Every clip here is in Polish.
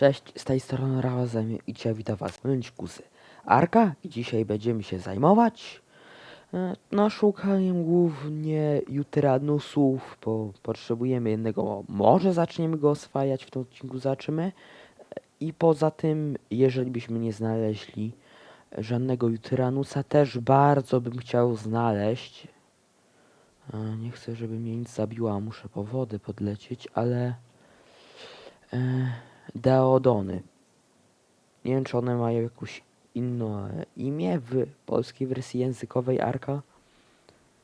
Cześć, z tej strony Razem i dzisiaj witam was. Kusy. Arka i dzisiaj będziemy się zajmować e, no szukaniem głównie jutranusów, bo potrzebujemy jednego, może zaczniemy go oswajać, w tym odcinku zaczniemy E, i poza tym, jeżeli byśmy nie znaleźli żadnego jutranusa, też bardzo bym chciał znaleźć. E, nie chcę, żeby mnie nic zabiła, muszę po wodę podlecieć, ale Deodony. Nie wiem, czy one mają jakieś inne imię w polskiej wersji językowej Arka.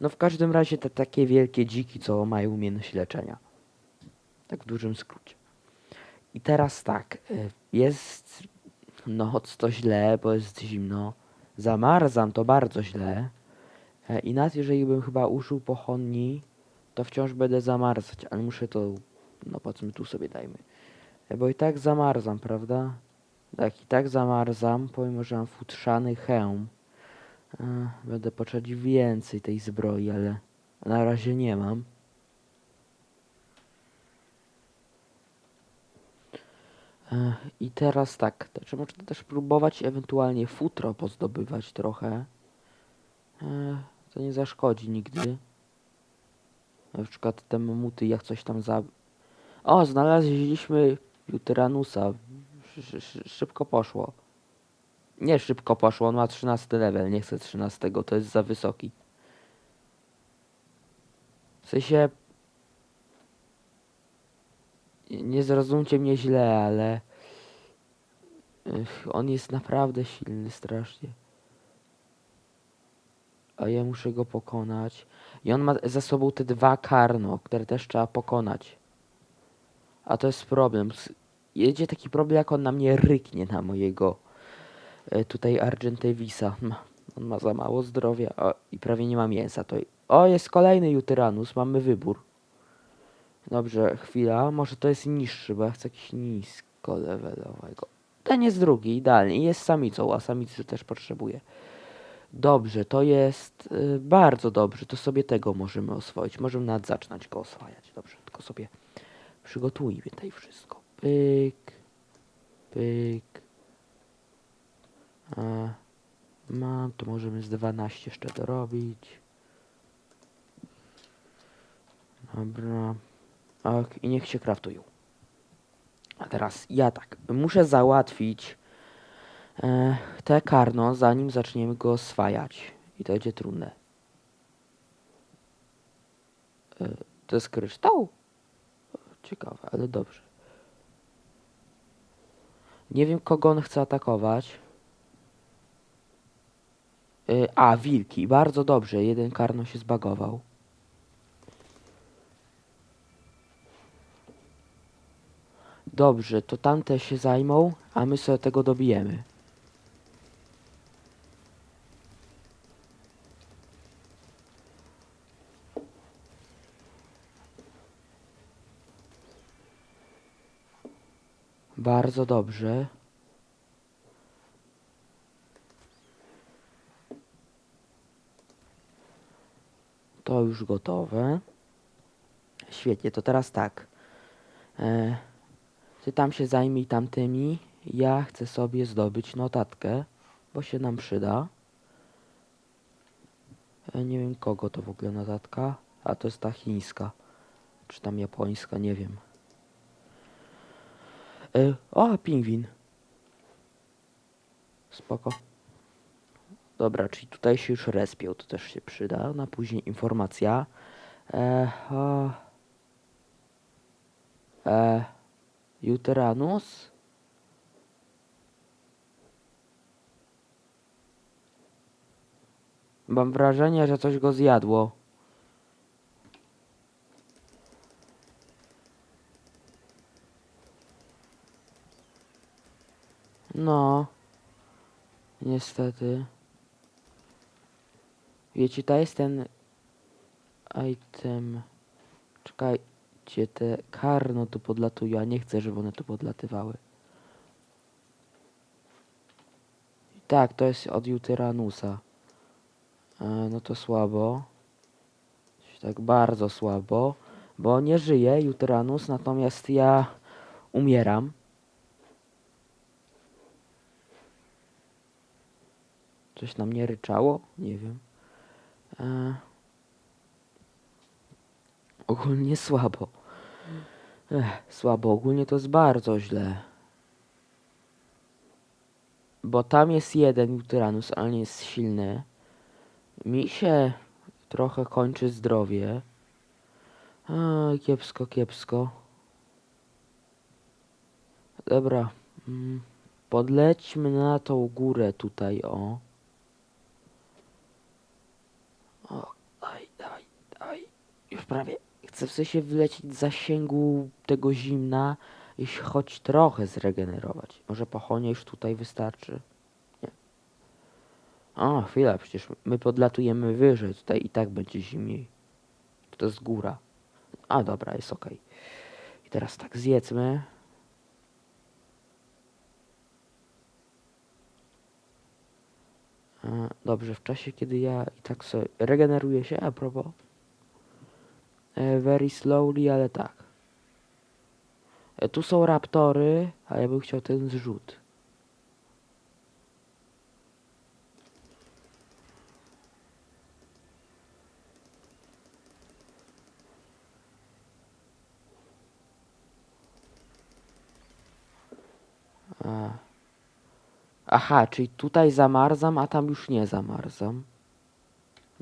No w każdym razie te takie wielkie dziki, co mają umiejętność leczenia. Tak w dużym skrócie. I teraz tak, y, jest noc to źle, bo jest zimno. Zamarzam to bardzo źle. E, I nawet jeżeli bym chyba użył pochodni, to wciąż będę zamarzać, ale muszę to, no powiedzmy tu sobie dajmy. Bo i tak zamarzam, prawda? Tak, i tak zamarzam, pomimo, że mam futrzany hełm. Będę potrzebować więcej tej zbroi, ale na razie nie mam. I teraz tak, to czy można też próbować ewentualnie futro pozdobywać trochę. To nie zaszkodzi nigdy. Na przykład te mamuty jak coś tam za... O, znaleźliśmy Juteranusa. Sz- sz- Szybko poszło. Nie szybko poszło, on ma 13 level, nie chcę 13, to jest za wysoki. W sensie... Nie zrozumcie mnie źle, ale... On jest naprawdę silny strasznie. A ja muszę go pokonać. I on ma za sobą te dwa karno, które też trzeba pokonać. A to jest problem. Jedzie taki problem, jak on na mnie ryknie na mojego e, tutaj Argentevisa. On ma za mało zdrowia o, i prawie nie ma mięsa. To... O, jest kolejny Jutyranus, mamy wybór. Dobrze, chwila. Może to jest niższy, bo ja chcę jakiś nisko levelowego. Ten jest drugi, idealnie. Jest samicą, a samicy też potrzebuję. Dobrze, to jest y, bardzo dobrze. To sobie tego możemy oswoić. Możemy nawet zaczynać go oswajać. Dobrze, tylko sobie przygotujmy tutaj wszystko. Pyk, pyk. A, mam, to możemy z 12 jeszcze dorobić. Dobra. Ok, i niech się kraftują. A teraz ja tak, muszę załatwić e, te karno, zanim zaczniemy go oswajać. I to będzie trudne. E, to jest kryształ? Ciekawe, ale dobrze. Nie wiem, kogo on chce atakować. E, a, wilki. Bardzo dobrze. Jeden karno się zbagował. Dobrze, to tamte się zajmą, a my sobie tego dobijemy. Bardzo dobrze. To już gotowe. Świetnie, to teraz tak. E, ty tam się zajmij tamtymi. Ja chcę sobie zdobyć notatkę, bo się nam przyda. E, nie wiem kogo to w ogóle notatka. A to jest ta chińska. Czy tam japońska, nie wiem. E, o, pingwin. Spoko. Dobra, czyli tutaj się już respią, to też się przyda. Na później informacja. E, o. E, Juteranus? Mam wrażenie, że coś go zjadło. No. Niestety. Wiecie, to jest ten item. Czekajcie, te karno tu podlatują, a nie chcę, żeby one tu podlatywały. Tak, to jest od Juteranusa. E, no to słabo. Tak bardzo słabo. Bo nie żyje Juteranus, natomiast ja umieram. Coś na mnie ryczało? Nie wiem. E... Ogólnie słabo. Ech, słabo. Ogólnie to jest bardzo źle. Bo tam jest jeden Uteranus, ale nie jest silny. Mi się trochę kończy zdrowie. A, kiepsko, kiepsko. Dobra. Mm, Podlećmy na tą górę tutaj. O, prawie. Chcę w sensie wlecieć z zasięgu tego zimna i choć trochę zregenerować. Może pochonie już tutaj wystarczy? Nie. O, chwila, przecież my podlatujemy wyżej. Tutaj i tak będzie zimniej. To jest góra. A, dobra, jest ok. I teraz tak, zjedzmy. Dobrze, w czasie kiedy ja i tak sobie regeneruję się, a propos. E, Very slowly, ale tak. E, Tu są raptory, a ja bym chciał ten zrzut. Aha, czyli tutaj zamarzam, a tam już nie zamarzam.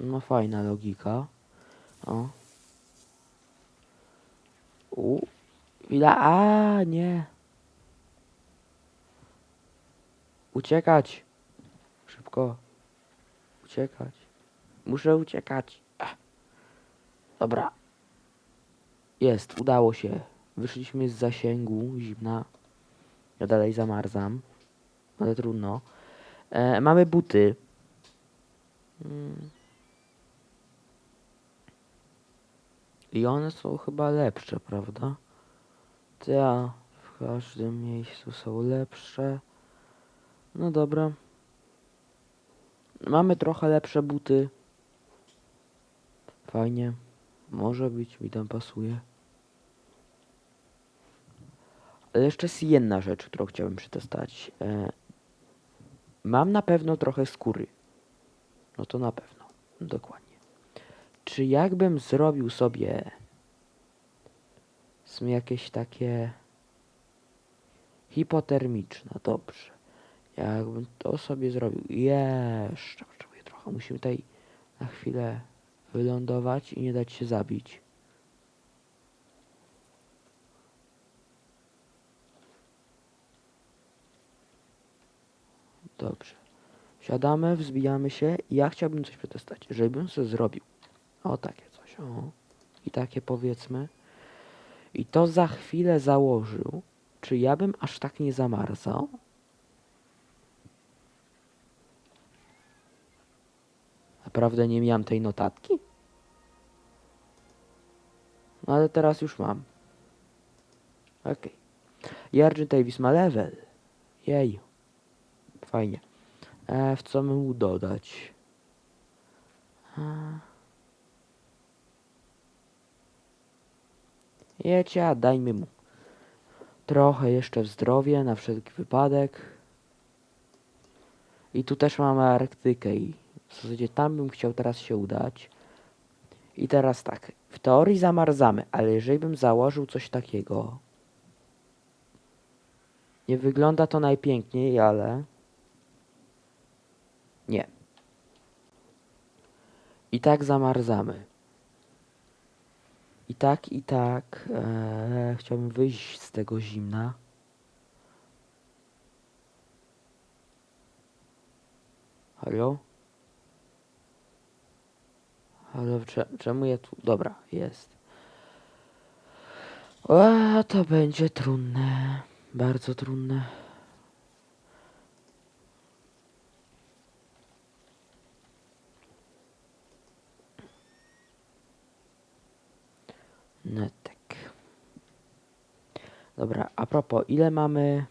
No fajna logika. O. U. Chwila, a nie. Uciekać. Szybko. Uciekać. Muszę uciekać. Dobra. Jest, udało się. Wyszliśmy z zasięgu zimna. Ja dalej zamarzam. Ale trudno. E, mamy buty. Mm. I one są chyba lepsze, prawda? Ta, w każdym miejscu są lepsze. No dobra. Mamy trochę lepsze buty. Fajnie. Może być, mi tam pasuje. Ale jeszcze jest jedna rzecz, którą chciałbym przetestować. E, mam na pewno trochę skóry. No to na pewno. Dokładnie. Czy jakbym zrobił sobie są jakieś takie hipotermiczne, dobrze. Jakbym to sobie zrobił. Jeszcze potrzebuję trochę. Musimy tutaj na chwilę wylądować i nie dać się zabić. Dobrze. Siadamy, wzbijamy się ja chciałbym coś przetestować. Żebym sobie zrobił. O takie coś. O. I takie powiedzmy. I to za chwilę założył. Czy ja bym aż tak nie zamarzał? Naprawdę nie miałem tej notatki? No ale teraz już mam. Okej. Okay. Davis ma level. Jej. Fajnie. E, w co mu dodać? E... Jecia, dajmy mu trochę jeszcze w zdrowie, na wszelki wypadek. I tu też mamy Arktykę i w zasadzie tam bym chciał teraz się udać. I teraz tak, w teorii zamarzamy, ale jeżeli bym założył coś takiego, nie wygląda to najpiękniej, ale nie. I tak zamarzamy. I tak, i tak. E, chciałbym wyjść z tego zimna. Halo? Halo, cze- czemu ja tu... Dobra, jest. O, to będzie trudne. Bardzo trudne. Netek. Dobra, a propos, ile mamy?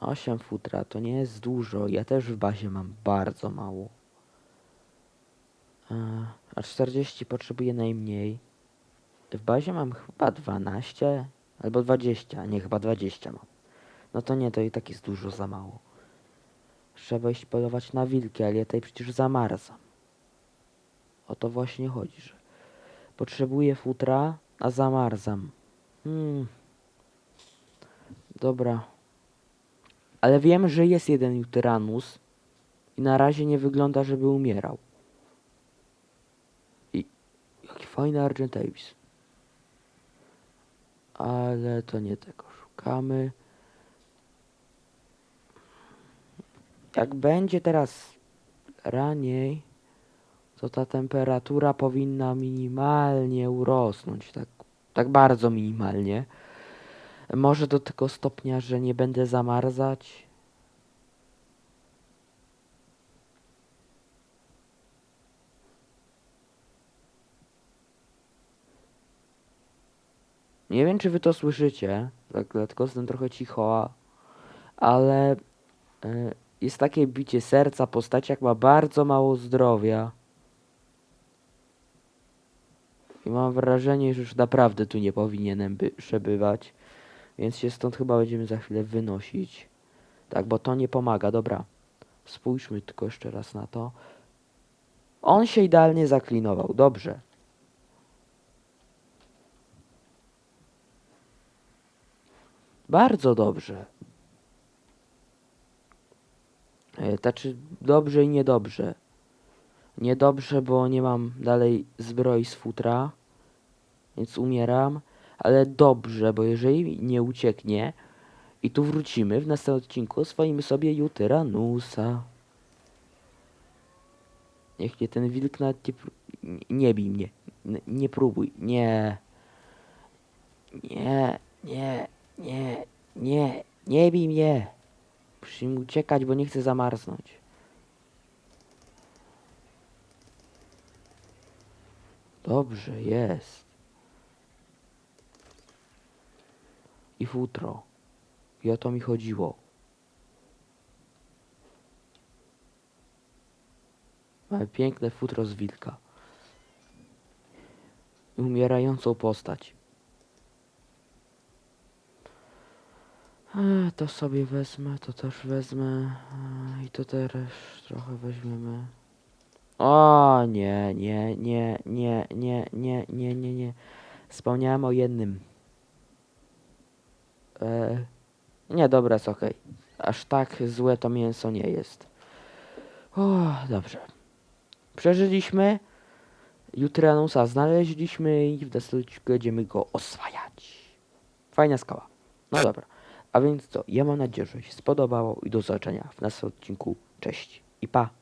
8 futra, to nie jest dużo. Ja też w bazie mam bardzo mało. A 40 potrzebuję najmniej. W bazie mam chyba 12 albo 20. Nie, chyba 20 mam. No to nie, to i tak jest dużo za mało. Trzeba iść polować na wilki, ale ja tutaj przecież zamarzam. O to właśnie chodzi, że potrzebuję futra, a zamarzam. Hmm. Dobra. Ale wiem, że jest jeden Jutyranus i na razie nie wygląda, żeby umierał. I jaki fajny Argentavis. Ale to nie tego szukamy. Jak będzie teraz raniej, to ta temperatura powinna minimalnie urosnąć. Tak, tak bardzo minimalnie. Może do tego stopnia, że nie będę zamarzać. Nie wiem, czy wy to słyszycie, tak, dlatego jestem trochę cicho, ale e, jest takie bicie serca, postaciak ma bardzo mało zdrowia. I mam wrażenie, że już naprawdę tu nie powinienem by przebywać. Więc się stąd chyba będziemy za chwilę wynosić. Tak, bo to nie pomaga. Dobra. Spójrzmy tylko jeszcze raz na to. On się idealnie zaklinował. Dobrze. Bardzo dobrze. E, Znaczy dobrze i niedobrze. Niedobrze, bo nie mam dalej zbroi z futra, więc umieram, ale dobrze, bo jeżeli nie ucieknie i tu wrócimy w następnym odcinku, oswoimy sobie Jutyranusa. Niech nie ten wilk nawet nie, nie bij mnie. N- nie próbuj. Nie. Nie, nie, nie, nie, nie bij mnie. Musimy uciekać, bo nie chcę zamarznąć. Dobrze, jest. I futro. I o to mi chodziło. Mamy piękne futro z wilka. I umierającą postać. E, to sobie wezmę, to też wezmę. I to też trochę weźmiemy. O nie, nie, nie, nie, nie, nie, nie, nie, nie. Wspomniałem o jednym. E, nie, dobra, jest okej. Aż tak złe to mięso nie jest. O, dobrze. Przeżyliśmy. Jutranusa znaleźliśmy i w następnym będziemy go oswajać. Fajna skała. No dobra. A więc co? Ja mam nadzieję, że się spodobało i do zobaczenia w następnym odcinku. Cześć i pa.